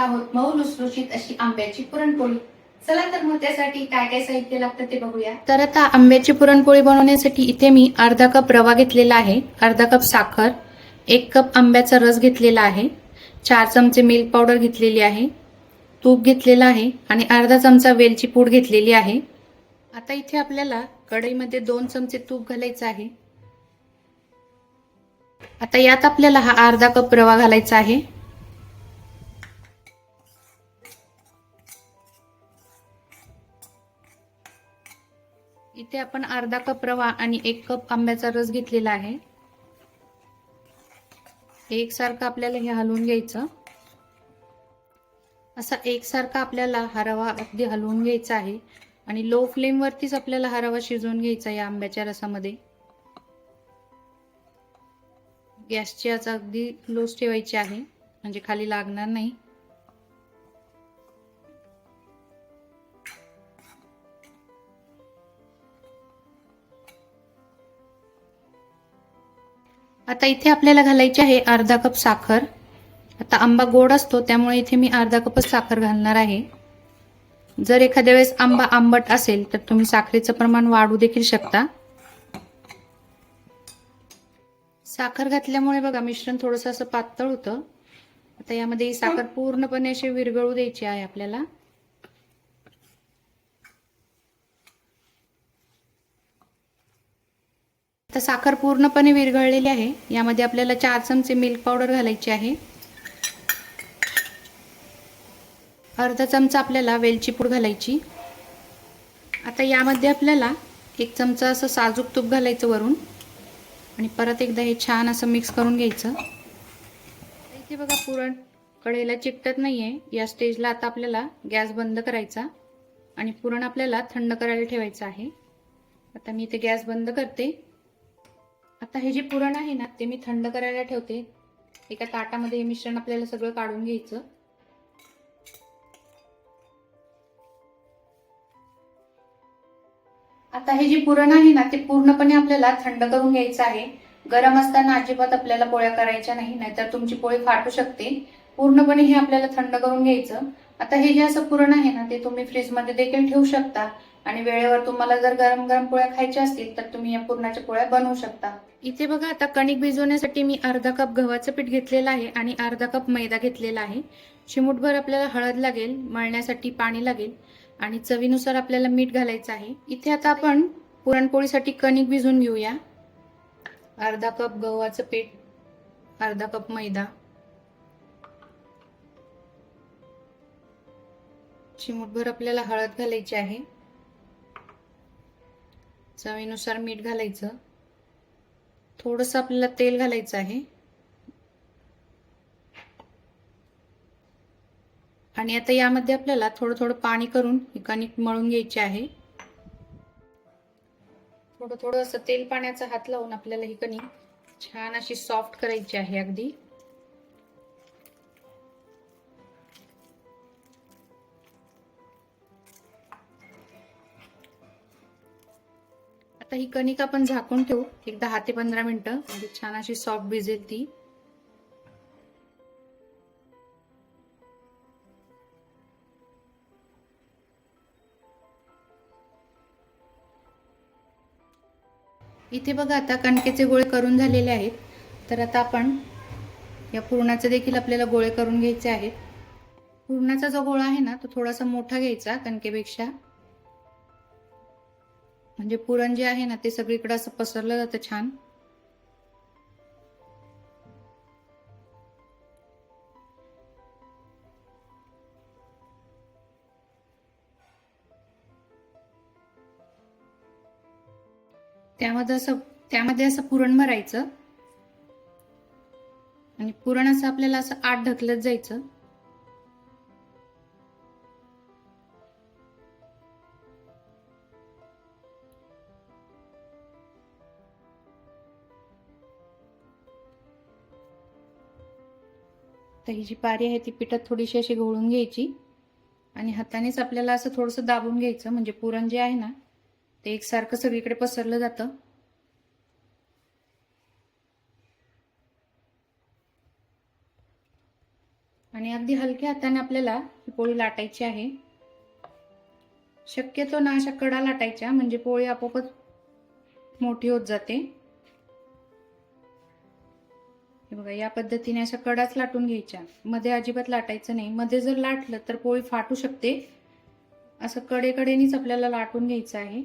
आहोत. मऊ लुसलुशीत अशी आंब्याची पुरणपोळी. चला तर मग त्यासाठी काय काय साहित्य लागतं ते बघूया. तर आता आंब्याची पुरणपोळी बनवण्यासाठी इथे मी अर्धा कप रवा घेतलेला आहे अर्धा कप साखर एक कप आंब्याचा रस घेतलेला आहे चार चमचे मिल्क पावडर घेतलेली आहे तूप घेतलेलं आहे आणि अर्धा चमचा वेलची पूड घेतलेली आहे. आता इथे आपल्याला कढईमध्ये दोन चमचे तूप घालायचं आहे. आता यात आपल्याला हा अर्धा कप रवा घालायचा आहे. इथे आपण अर्धा कप रवा आणि एक कप आंब्याचा रस घेतलेला आहे. एकसारखं आपल्याला हे हलवून घ्यायचं. असा एकसारखा आपल्याला हा रवा अगदी हलवून घ्यायचा आहे. आणि लो फ्लेमवरतीच आपल्याला हा रवा शिजवून घ्यायचा या आंब्याच्या रसामध्ये. गॅसची आज अगदी लोच ठेवायची आहे. म्हणजे खाली लागणार नाही. आता इथे आपल्याला घालायची आहे अर्धा कप साखर. आता आंबा गोड असतो त्यामुळे इथे मी अर्धा कपच साखर घालणार आहे. जर एखाद्या वेळेस आंबा आंबट असेल तर तुम्ही साखरेचं प्रमाण वाढू देखील शकता. साखर घातल्यामुळे बघा मिश्रण थोडस असं पातळ होतं. आता यामध्ये ही साखर पूर्णपणे अशी विरघळू द्यायची आहे आपल्याला. आता साखर पूर्णपणे विरघळलेली आहे. यामध्ये आपल्याला चार चमचे मिल्क पावडर घालायची आहे. अर्धा चमचा आपल्याला वेलची पूड घालायची. आता यामध्ये आपल्याला एक चमचा असं साजूक तूप घालायचं वरून. आणि परत एकदा हे छान असं मिक्स करून घ्यायचं. इथे बघा पुरण कढईला चिकटत नाही आहे या स्टेजला आता आपल्याला गॅस बंद करायचा. आणि पुरण आपल्याला थंड करायला ठेवायचं आहे. आता मी इथे गॅस बंद करते. आता हे जे पुरण आहे ना ते मी थंड करायला ठेवते. एका ताटामध्ये हे मिश्रण आपल्याला सगळं काढून घ्यायचं. आता हे जे पुरण आहे ना ते पूर्णपणे आपल्याला थंड करून घ्यायचं आहे. गरम असताना अजिबात आपल्याला पोळ्या करायच्या नाही नाहीतर तुमची पोळी फाटू शकते. पूर्णपणे हे आपल्याला थंड करून घ्यायचं. आता हे जे असं पुरण आहे ना ते तुम्ही फ्रीजमध्ये देखील ठेवू शकता. आणि वेळेवर तुम्हाला जर गरम गरम पोळ्या खायच्या असतील तर तुम्ही या पुरणाच्या पोळ्या बनवू शकता. इथे बघा आता कणिक भिजवण्यासाठी मी अर्धा कप गव्हाचं पीठ घेतलेलं आहे आणि अर्धा कप मैदा घेतलेला आहे. चिमूटभर आपल्याला हळद लागेल मळण्यासाठी पाणी लागेल आणि चवीनुसार आपल्याला मीठ घालायचं आहे. इथे आता आपण पुरणपोळीसाठी कणिक भिजवून घेऊया. अर्धा कप गव्हाचं पीठ अर्धा कप मैदा चिमूटभर आपल्याला हळद घालायची आहे. चवीनुसार मीठ घालायचं. थोडंसं आपल्याला तेल घालायचं आहे. आणि आता यामध्ये आपल्याला थोडं थोडं पाणी करून ही कणिक मळून घ्यायची आहे. थोडं थोडं असं तेल पाण्याचा हात लावून आपल्याला ही कणिक छान अशी सॉफ्ट करायची आहे अगदी. आता ही कणिक आपण झाकून ठेवू. एक दहा ते पंधरा मिनिटं. म्हणजे छान अशी सॉफ्ट भिजेल ती. इथे बघा आता कणकेचे गोळे करून झालेले आहेत. तर आता आपण या पुरणाचे देखील आपल्याला गोळे करून घ्यायचे आहेत. पुरणाचा जो गोळा आहे ना तो थोडासा मोठा घ्यायचा कणकेपेक्षा. म्हणजे पुरण जे आहे ना ते सगळीकडे असं पसरलं जातं छान. त्यामध्ये असं त्यामध्ये असं पुरण भरायचं. आणि पुरण असं आपल्याला असं आत ढकलत जायचं. तर ही जी पारी आहे ती पिठात थोडीशी अशी घोळून घ्यायची. आणि हातानेच आपल्याला असं थोडंसं दाबून घ्यायचं म्हणजे पुरण जे आहे ना ते एकसारखं सगळीकडे पसरलं जातं. आणि अगदी हलक्या हाताने आपल्याला ही पोळी लाटायची आहे. शक्यतो ना अशा कडा लाटायच्या म्हणजे पोळी आपोआपच मोठी होत जाते. हे बघा या पद्धतीने अशा कडाच लाटून घ्यायच्या. मध्ये अजिबात लाटायचं नाही. मध्ये जर लाटलं तर पोळी फाटू शकते. असं कडेकडेनीच आपल्याला लाटून घ्यायचं आहे.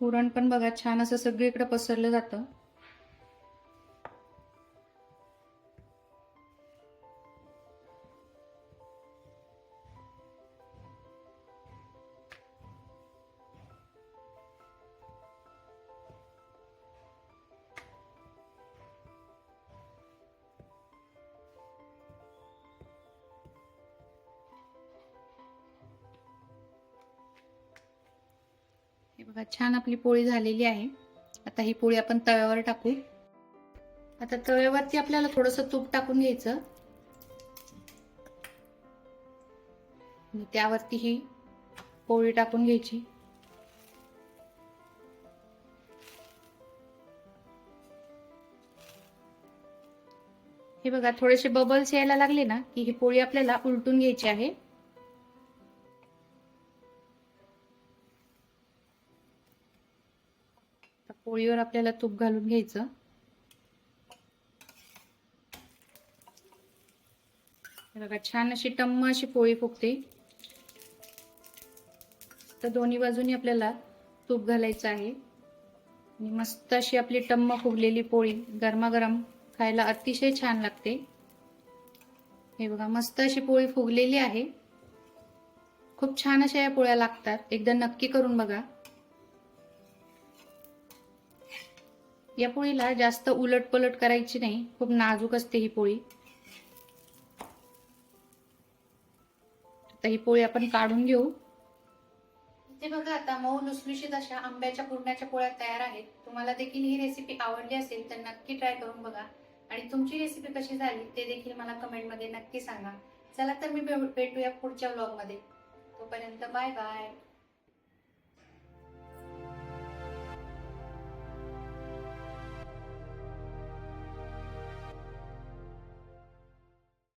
पुरण पण बघा छान असं सगळीकडे पसरलं जातं. बघा छान आपली पोळी झालेली आहे. आता ही पोळी आपण तव्यावर टाकू. आता तव्यावरती आपल्याला थोडस तूप टाकून घ्यायचं. त्यावरती ही पोळी टाकून घ्यायची. हे बघा थोडेसे बबल्स यायला लागले ना की ही पोळी आपल्याला उलटून घ्यायची आहे. पोळीवर आपल्याला तूप घालून घ्यायचं. बघा छान अशी टम्म अशी पोळी फुगते. तर दोन्ही बाजूनी आपल्याला तूप घालायचं आहे. आणि मस्त अशी आपली टम्म फुगलेली पोळी गरमागरम खायला अतिशय छान लागते. हे बघा मस्त अशी पोळी फुगलेली आहे. खूप छान अशा या पोळ्या लागतात. एकदा नक्की करून बघा. या पोळीला जास्त उलट पलट करायची नाही. खूप नाजूक असते ही पोळी. आता ही पोळी आपण काढून घेऊ. ते बघा आता मऊ लुसलुशीत अशा आंब्याच्या पुरणाच्या पोळ्या तयार आहेत. तुम्हाला देखील ही रेसिपी आवडली असेल तर नक्की ट्राय करून बघा. आणि तुमची रेसिपी कशी झाली ते देखील मला कमेंटमध्ये नक्की सांगा. चला तर मी भेटूया पुढच्या व्लॉगमध्ये तोपर्यंत बाय बाय